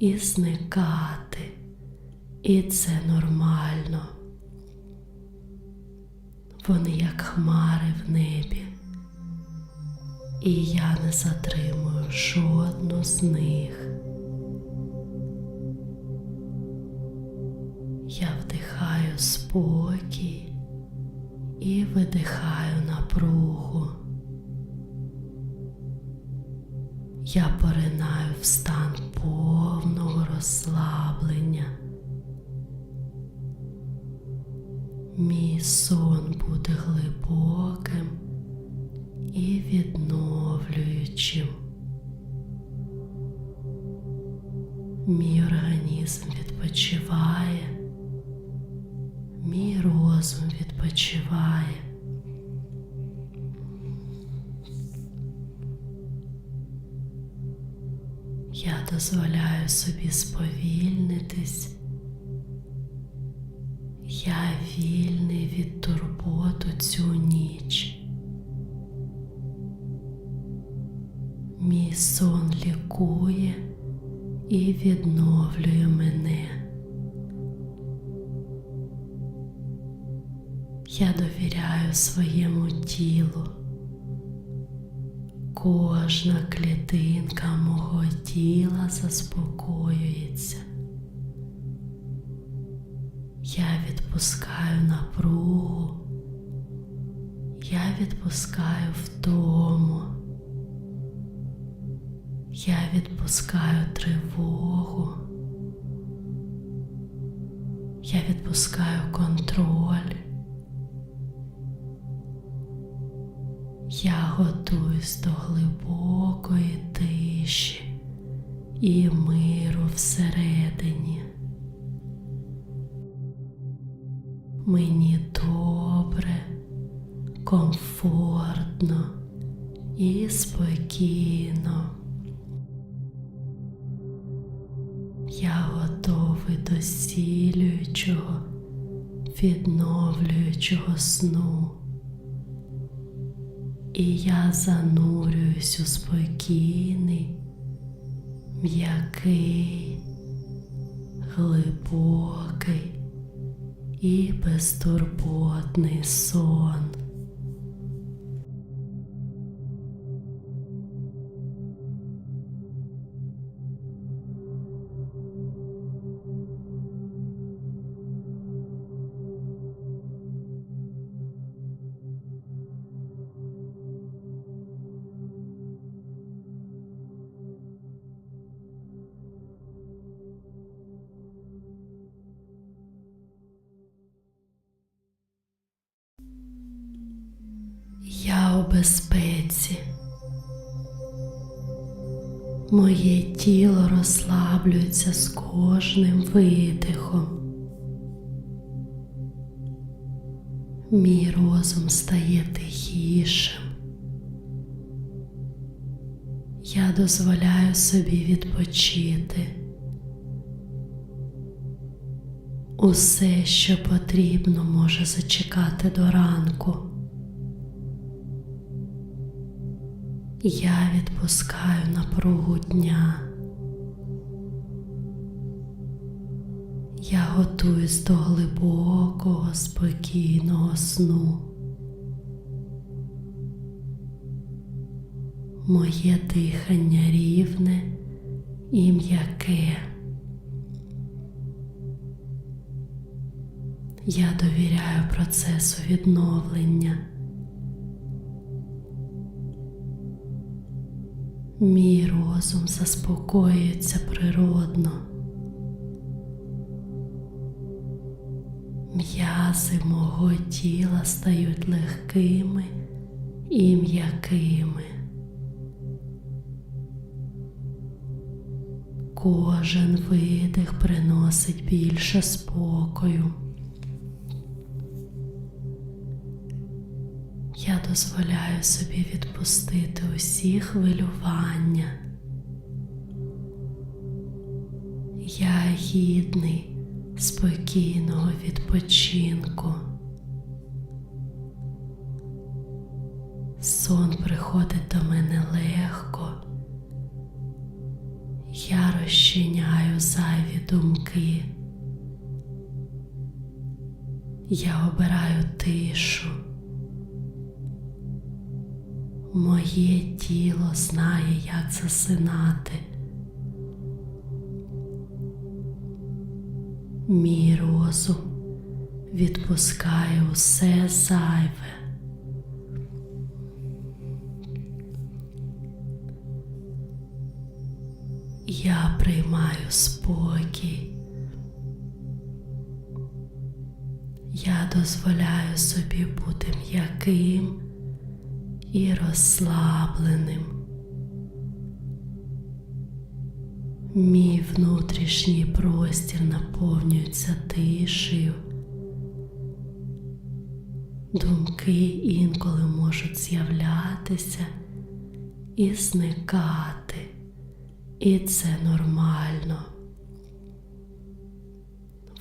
і зникати, і це нормально. Вони як хмари в небі, і я не затримую жодну з них. Я вдихаю спокій і видихаю напругу. Я поринаю в стан повного розслаблення. Мій сон буде глибоким і відновлюючим. Мій організм відпочиває, мій розум відпочиває. Дозволяю собі сповільнитись. Я вільний від турботу цю ніч. Мій сон лікує і відновлює мене. Я довіряю своєму тілу. Кожна клітинка мого тіла заспокоюється. Я відпускаю напругу, я відпускаю втому, я відпускаю тривогу, я відпускаю контроль. Я готуюсь до глибокої тиші і миру всередині. Мені добре, комфортно і спокійно. Я готовий до зцілюючого, відновлюючого сну. І я занурююсь у спокійний, м'який, глибокий і безтурботний сон. Безпеці. Моє тіло розслаблюється з кожним видихом. Мій розум стає тихішим. Я дозволяю собі відпочити. Усе, що потрібно, може зачекати до ранку. Я відпускаю напругу дня. Я готуюсь до глибокого, спокійного сну. Моє дихання рівне і м'яке. Я довіряю процесу відновлення. Мій розум заспокоюється природно. М'язи мого тіла стають легкими і м'якими. Кожен видих приносить більше спокою. Я дозволяю собі відпустити усі хвилювання. Я гідний спокійного відпочинку. Сон приходить до мене легко. Я розчиняю зайві думки. Я обираю тишу. Моє тіло знає, як засинати. Мій розум відпускає усе зайве. Я приймаю спокій. Я дозволяю собі бути м'яким і розслабленим. Мій внутрішній простір наповнюється тишею. Думки інколи можуть з'являтися і зникати, і це нормально.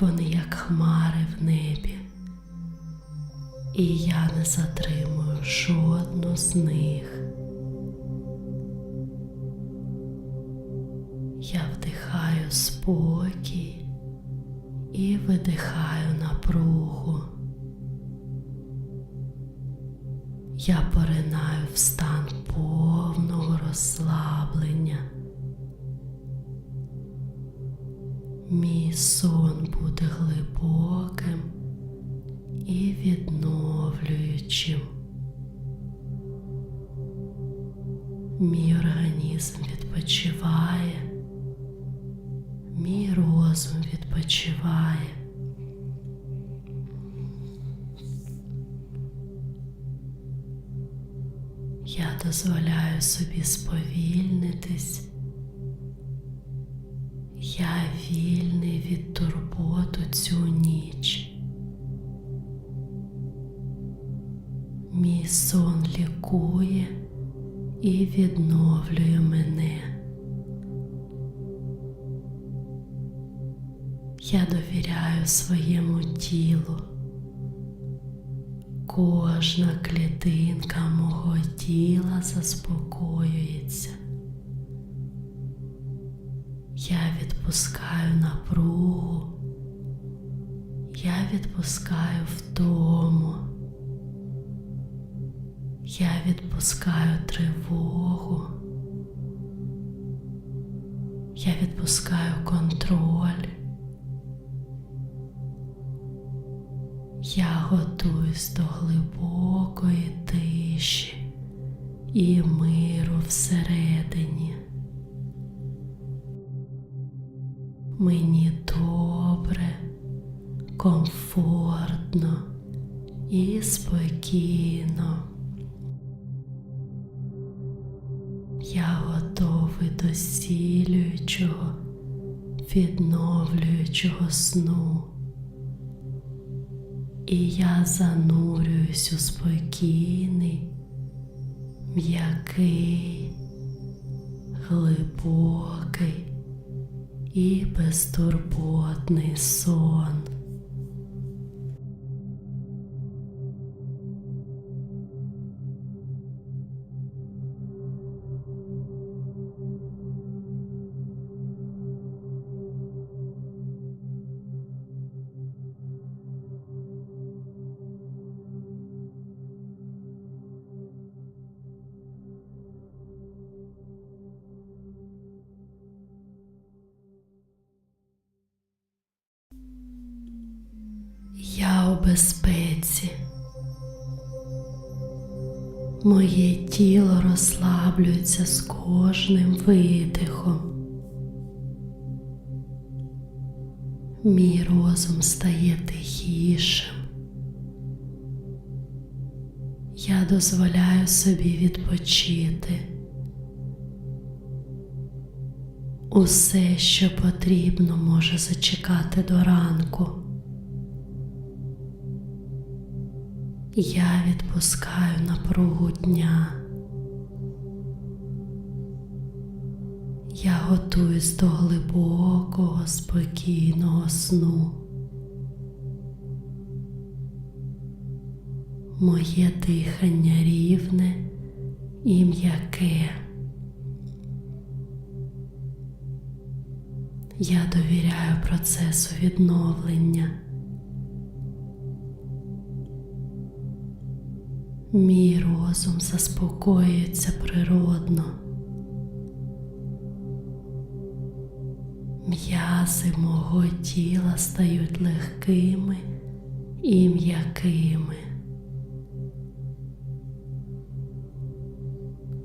Вони як хмари в небі, і я не затримую жодну з них. Я вдихаю спокій і видихаю напругу. Я поринаю в стан повного розслаблення. Мій сон буде глибоким і відновлюючим. Мій організм відпочиває, мій розум відпочиває. Я дозволяю собі сповільнитись. Я вільний від турботу цю ніч. Сон лікує і відновлює мене. Я довіряю своєму тілу. Кожна клітинка мого тіла заспокоюється. Я відпускаю напругу, я відпускаю втому, я відпускаю тривогу, я відпускаю контроль. Я готуюсь до глибокої тиші і миру всередині. Мені добре, комфортно і спокійно. Відновлюючого сну. Безпеці. Моє тіло розслаблюється з кожним видихом. Мій розум стає тихішим. Я дозволяю собі відпочити. Усе, що потрібно, може зачекати до ранку. Я відпускаю напругу дня. Я готуюсь до глибокого, спокійного сну. Моє дихання рівне і м'яке. Я довіряю процесу відновлення. Мій розум заспокоюється природно. М'язи мого тіла стають легкими і м'якими.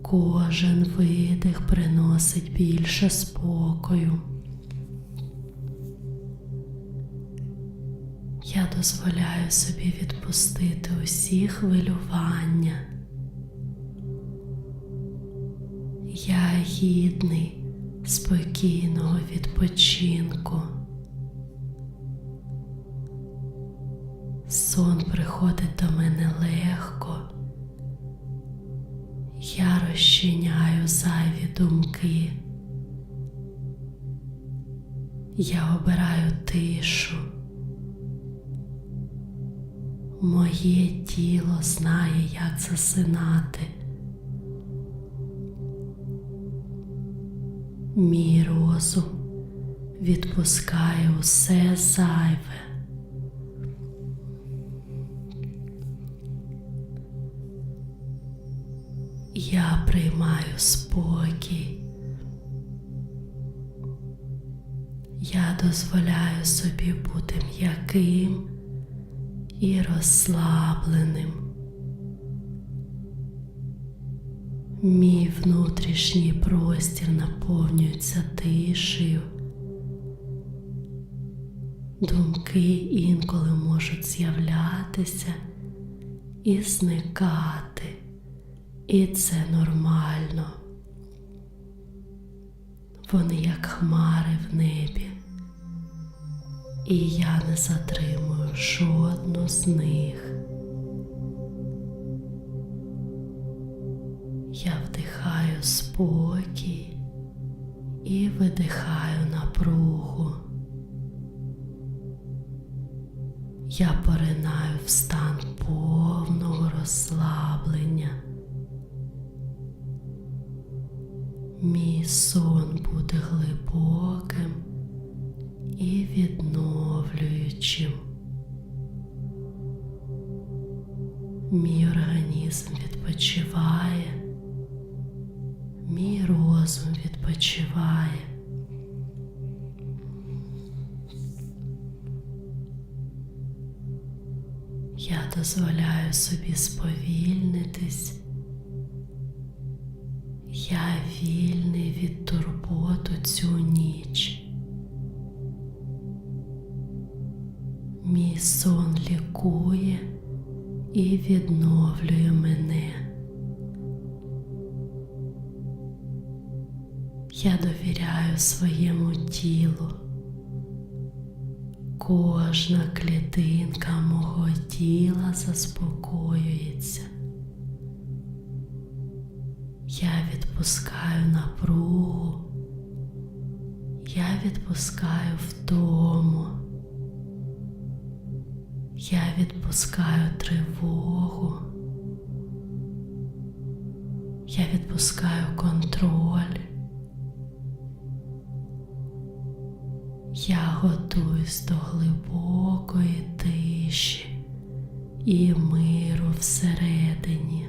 Кожен видих приносить більше спокою. Дозволяю собі відпустити усі хвилювання. Я гідний спокійного відпочинку. Сон приходить до мене легко. Я розчиняю зайві думки. Я обираю тишу. Моє тіло знає, як засинати. Мій розум відпускає усе зайве. Я приймаю спокій. Я дозволяю собі бути м'яким і розслабленим. Мій внутрішній простір наповнюється тишею. Думки інколи можуть з'являтися і зникати, і це нормально. Вони як хмари в небі, і я не затримую жодну з них. Я вдихаю спокій і видихаю напругу. Мій організм відпочиває, мій розум відпочиває. Я дозволяю собі сповільнитись. Я вільний від турботу цю ніч. Відновлює мене. Я довіряю своєму тілу. Кожна клітинка мого тіла заспокоюється. Я відпускаю напругу, я відпускаю втому, я відпускаю тривогу, я відпускаю контроль. Я готуюсь до глибокої тиші і миру всередині.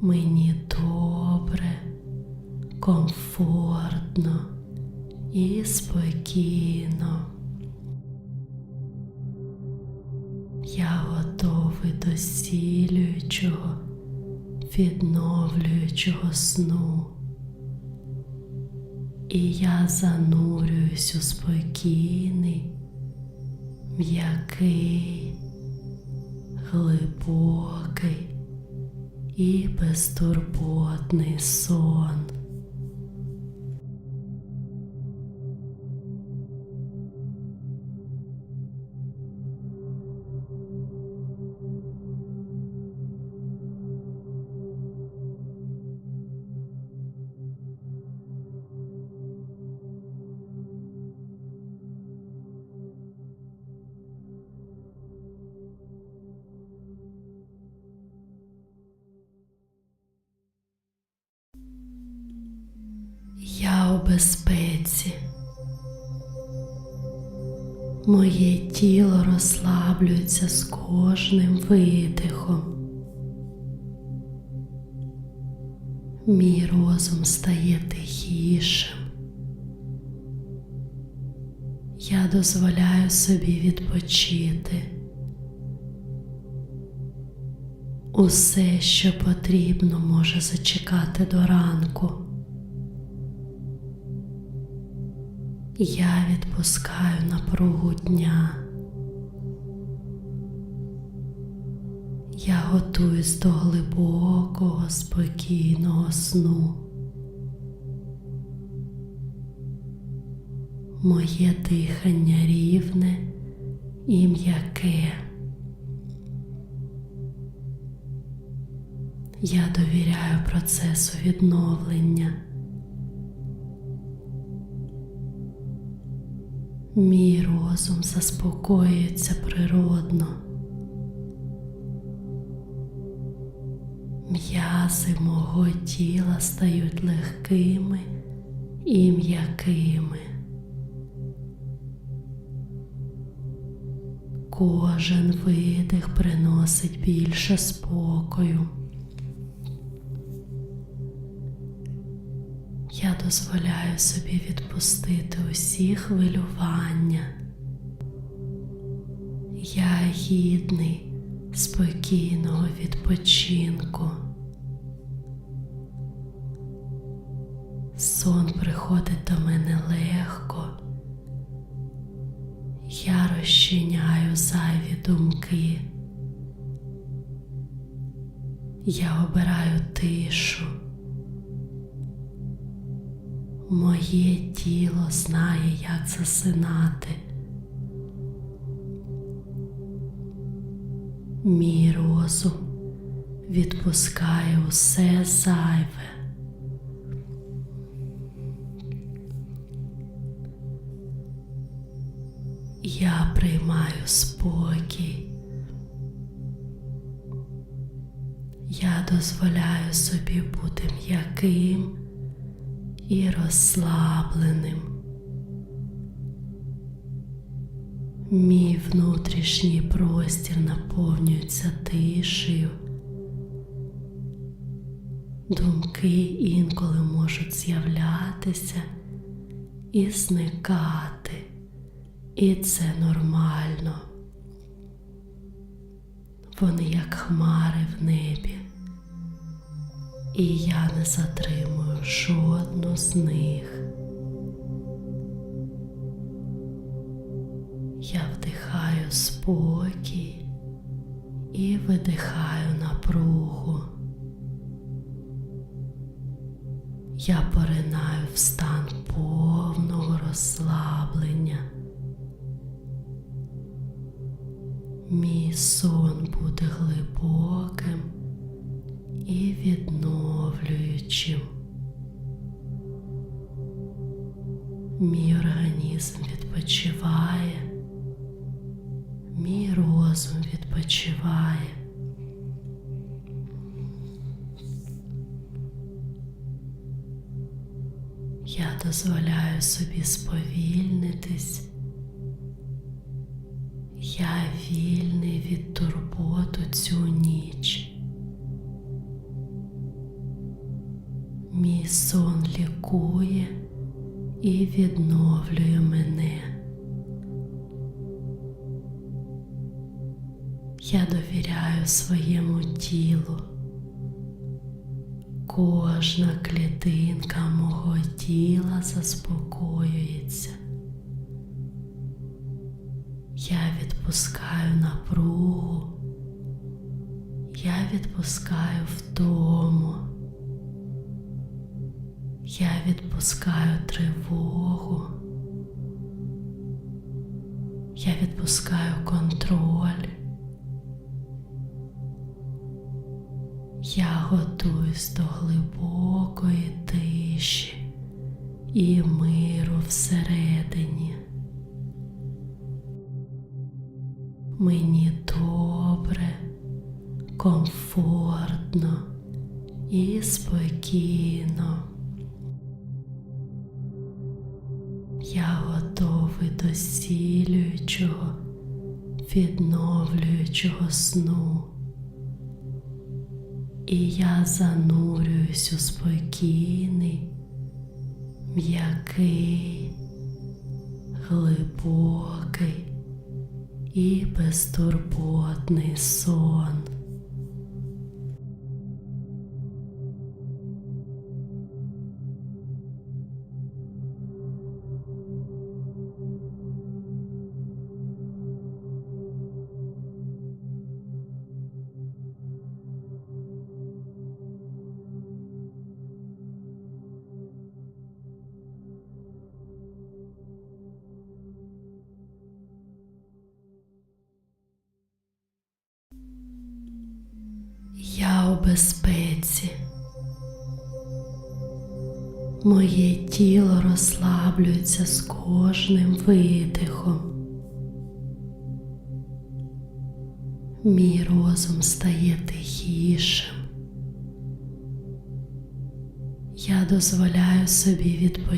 Мені добре, комфортно і спокійно. Готовий до зцілюючого, відновлюючого сну. І я занурююсь у спокійний, м'який, глибокий і безтурботний сон. Безпеці. Моє тіло розслаблюється з кожним видихом. Мій розум стає тихішим. Я дозволяю собі відпочити. Усе, що потрібно, може зачекати до ранку. Я відпускаю напругу дня. Я готуюсь до глибокого, спокійного сну. Моє дихання рівне і м'яке. Я довіряю процесу відновлення. Мій розум заспокоюється природно. М'язи мого тіла стають легкими і м'якими. Кожен видих приносить більше спокою. Дозволяю собі відпустити усі хвилювання. Я гідний спокійного відпочинку. Сон приходить до мене легко. Я розчиняю зайві думки. Я обираю тишу. Моє тіло знає, як засинати. Мій розум відпускає усе зайве. Я приймаю спокій. Я дозволяю собі бути м'яким і розслабленим. Мій внутрішній простір наповнюється тишею. Думки інколи можуть з'являтися і зникати, і це нормально. Вони як хмари в небі і я не затримую жодну з них. Я вдихаю спокій і видихаю напругу. Я поринаю в стан мій розум відпочиває. Я дозволяю собі сповільнитись. Я вільний від турботу цю ніч. Мій сон лікує і відновлює мене. Я довіряю своєму тілу. Кожна клітинка мого тіла заспокоюється. Я відпускаю напругу, я відпускаю втому. Я відпускаю тривогу. Я відпускаю контроль. Я готуюсь до глибокої тиші і миру всередині. Мені добре, комфортно і спокійно. Я готовий до зцілюючого, відновлюючого сну. І я занурююсь у спокійний, м'який, глибокий і безтурботний сон. Безпеці. Моє тіло розслаблюється з кожним видихом. Мій розум стає тихішим. Я дозволяю собі відпочити.